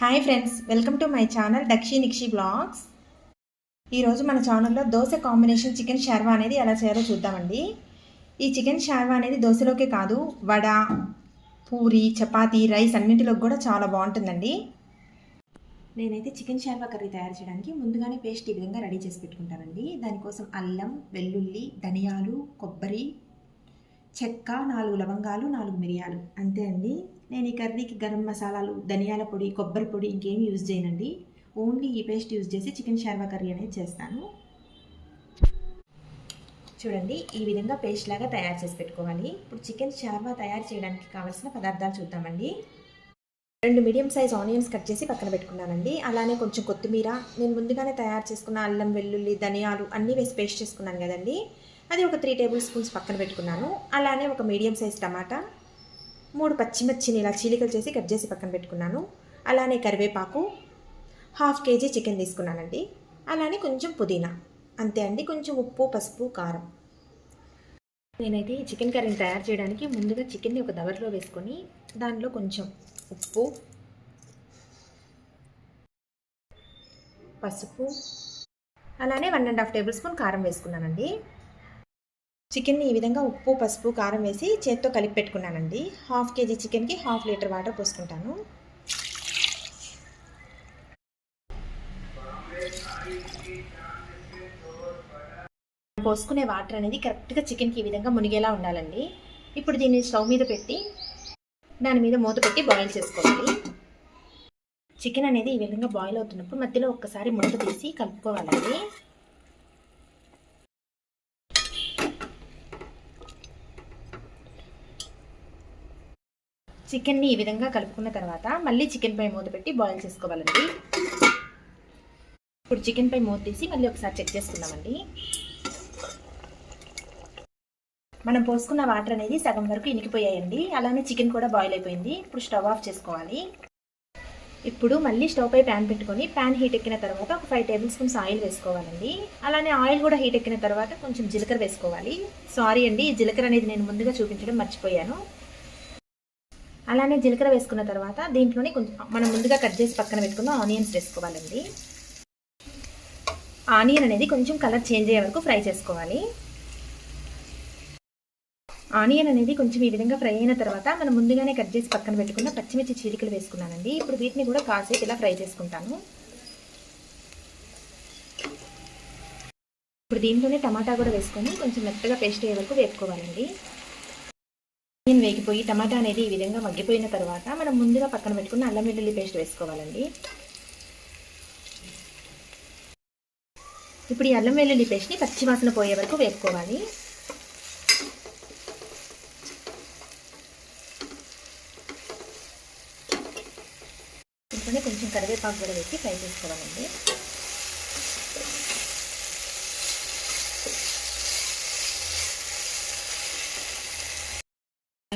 Hi friends welcome to my channel Dakshi Nikshi blogs ఈరోజు మన ఛానల్లో దోశ కాంబినేషన్ చికెన్ షార్వా అనేది ఎలా చేయాలో చూద్దామండి. ఈ చికెన్ షార్వా అనేది దోశలోకే కాదు వడ పూరి చపాతీ రైస్ అన్నింటిలోకి కూడా చాలా బాగుంటుందండి. నేనైతే చికెన్ షార్వా కర్రీ తయారు చేయడానికి ముందుగానే పేస్ట్ ఈ విధంగా రెడీ చేసి పెట్టుకుంటానండి. దానికోసం అల్లం వెల్లుల్లి ధనియాలు కొబ్బరి చెక్క నాలుగు లవంగాలు నాలుగు మిరియాలు. అంతే అండి. నేను ఈ కర్రీకి గరం మసాలాలు ధనియాల పొడి కొబ్బరి పొడి ఇంకేం యూజ్ చేయనండి. ఓన్లీ ఈ పేస్ట్ యూజ్ చేసి చికెన్ షార్వా కర్రీ అనేది చేస్తాను. చూడండి ఈ విధంగా పేస్ట్ లాగా తయారు చేసి పెట్టుకోవాలి. ఇప్పుడు చికెన్ షార్వా తయారు చేయడానికి కావాల్సిన పదార్థాలు చూద్దామండి. రెండు మీడియం సైజ్ ఆనియన్స్ కట్ చేసి పక్కన పెట్టుకున్నానండి. అలానే కొంచెం కొత్తిమీర నేను ముందుగానే తయారు చేసుకున్న అల్లం వెల్లుల్లి ధనియాలు అన్నీ వేసి పేస్ట్ చేసుకున్నాను కదండి. అది ఒక త్రీ టేబుల్ స్పూన్స్ పక్కన పెట్టుకున్నాను. అలానే ఒక మీడియం సైజ్ టమాటా మూడు పచ్చిమిర్చిని ఇలా చీలికలు చేసి కట్ చేసి పక్కన పెట్టుకున్నాను. అలానే కరివేపాకు హాఫ్ కేజీ చికెన్ తీసుకున్నానండి. అలానే కొంచెం పుదీనా. అంతే అండి కొంచెం ఉప్పు పసుపు కారం. నేనైతే ఈ చికెన్ కర్రీని తయారు చేయడానికి ముందుగా చికెన్ని ఒక దవర్లో వేసుకొని దానిలో కొంచెం ఉప్పు పసుపు అలానే one and half tablespoon కారం వేసుకున్నానండి. చికెన్ని ఈ విధంగా ఉప్పు పసుపు కారం వేసి చేత్తో కలిపి పెట్టుకున్నానండి. హాఫ్ కేజీ చికెన్కి హాఫ్ లీటర్ వాటర్ పోసుకుంటాను. పోసుకునే వాటర్ అనేది కరెక్ట్గా చికెన్కి ఈ విధంగా మునిగేలా ఉండాలండి. ఇప్పుడు దీన్ని స్టవ్ మీద పెట్టి దాని మీద మూత పెట్టి బాయిల్ చేసుకోవాలి. చికెన్ అనేది ఈ విధంగా బాయిల్ అవుతున్నప్పుడు మధ్యలో ఒక్కసారి మూత తీసి కలుపుకోవాలండి. చికెన్ని ఈ విధంగా కలుపుకున్న తర్వాత మళ్ళీ చికెన్ పై మూత పెట్టి బాయిల్ చేసుకోవాలండి. ఇప్పుడు చికెన్ పై మూత తీసి మళ్ళీ ఒకసారి చెక్ చేసుకుందామండి. మనం పోసుకున్న వాటర్ అనేది సగం వరకు ఇనికిపోయాయండి. అలానే చికెన్ కూడా బాయిల్ అయిపోయింది. ఇప్పుడు స్టవ్ ఆఫ్ చేసుకోవాలి. ఇప్పుడు మళ్ళీ స్టవ్ పై ప్యాన్ పెట్టుకొని ప్యాన్ హీట్ ఎక్కిన తర్వాత ఒక ఫైవ్ టేబుల్ స్పూన్స్ ఆయిల్ వేసుకోవాలండి. అలానే ఆయిల్ కూడా హీట్ ఎక్కిన తర్వాత కొంచెం జీలకర్ర వేసుకోవాలి. సారీ అండి ఈ జీలకర్ర అనేది నేను ముందుగా చూపించడం మర్చిపోయాను. అలానే జీలకర్ర వేసుకున్న తర్వాత దీంట్లోనే కొంచెం మనం ముందుగా కట్ చేసి పక్కన పెట్టుకున్న ఆనియన్స్ వేసుకోవాలండి. ఆనియన్ అనేది కొంచెం కలర్ చేంజ్ అయ్యే వరకు ఫ్రై చేసుకోవాలి. ఆనియన్ అనేది కొంచెం ఈ విధంగా ఫ్రై అయిన తర్వాత మనం ముందుగానే కట్ చేసి పక్కన పెట్టుకున్న పచ్చిమిర్చి చీలికలు వేసుకున్నానండి. ఇప్పుడు వీటిని కూడా కాసేపు ఇలా ఫ్రై చేసుకుంటాను. ఇప్పుడు దీంట్లోనే టమాటా కూడా వేసుకొని కొంచెం మెత్తగా పేస్ట్ అయ్యే వరకు వేపుకోవాలండి. ఆనియన్ వేగిపోయి టమాటా అనేది ఈ విధంగా మగ్గిపోయిన తర్వాత మనం ముందుగా పక్కన పెట్టుకున్న అల్లం వెల్లుల్లి పేస్ట్ వేసుకోవాలండి. ఇప్పుడు ఈ అల్లం వెల్లుల్లి పేస్ట్ని పచ్చివాసన పోయే వరకు వేపుకోవాలి. ఇంట్లోనే కొంచెం కరివేపాకు కూడా వేసి ఫ్రై చేసుకోవాలండి.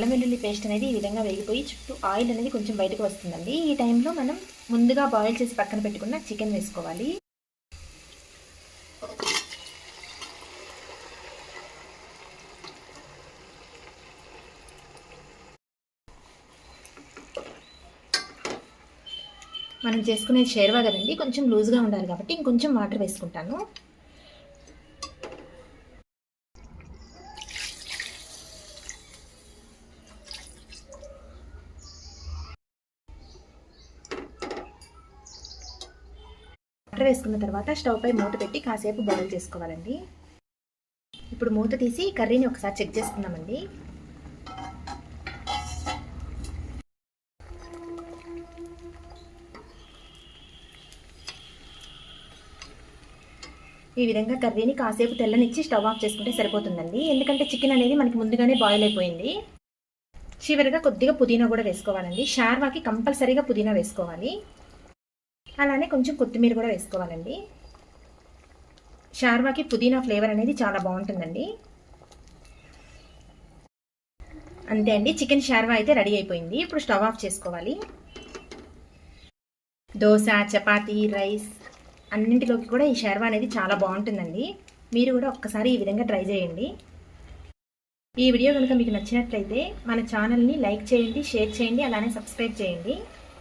అల్లం వెల్లుల్లి పేస్ట్ అనేది ఈ విధంగా వేగిపోయి చుట్టూ ఆయిల్ అనేది కొంచెం బయటకు వస్తుందండి. ఈ టైంలో మనం ముందుగా బాయిల్ చేసి పక్కన పెట్టుకున్న చికెన్ వేసుకోవాలి. మనం చేసుకునే షేర్వా కదండి కొంచెం లూజ్గా ఉండాలి కాబట్టి ఇంకొంచెం వాటర్ వేసుకుంటాను. వాటర్ వేసుకున్న తర్వాత స్టవ్ పై మూత పెట్టి కాసేపు బాయిల్ చేసుకోవాలండి. ఇప్పుడు మూత తీసి కర్రీని ఒకసారి చెక్ చేసుకుందామండి. ఈ విధంగా కర్రీని కాసేపు తెల్లనిచ్చి స్టవ్ ఆఫ్ చేసుకుంటే సరిపోతుందండి. ఎందుకంటే చికెన్ అనేది మనకి ముందుగానే బాయిల్ అయిపోయింది. చివరిగా కొద్దిగా పుదీనా కూడా వేసుకోవాలండి. షార్వాకి కంపల్సరీగా పుదీనా వేసుకోవాలి. అలానే కొంచెం కొత్తిమీర కూడా వేసుకోవాలండి. షార్వాకి పుదీనా ఫ్లేవర్ అనేది చాలా బాగుంటుందండి. అంతే అండి చికెన్ షార్వా అయితే రెడీ అయిపోయింది. ఇప్పుడు స్టవ్ ఆఫ్ చేసుకోవాలి. దోశ చపాతీ రైస్ అన్నింటిలోకి కూడా ఈ షార్వా అనేది చాలా బాగుంటుందండి. మీరు కూడా ఒక్కసారి ఈ విధంగా ట్రై చేయండి. ఈ వీడియో కనుక మీకు నచ్చినట్లయితే మన ఛానల్ని లైక్ చేయండి షేర్ చేయండి అలానే సబ్స్క్రైబ్ చేయండి.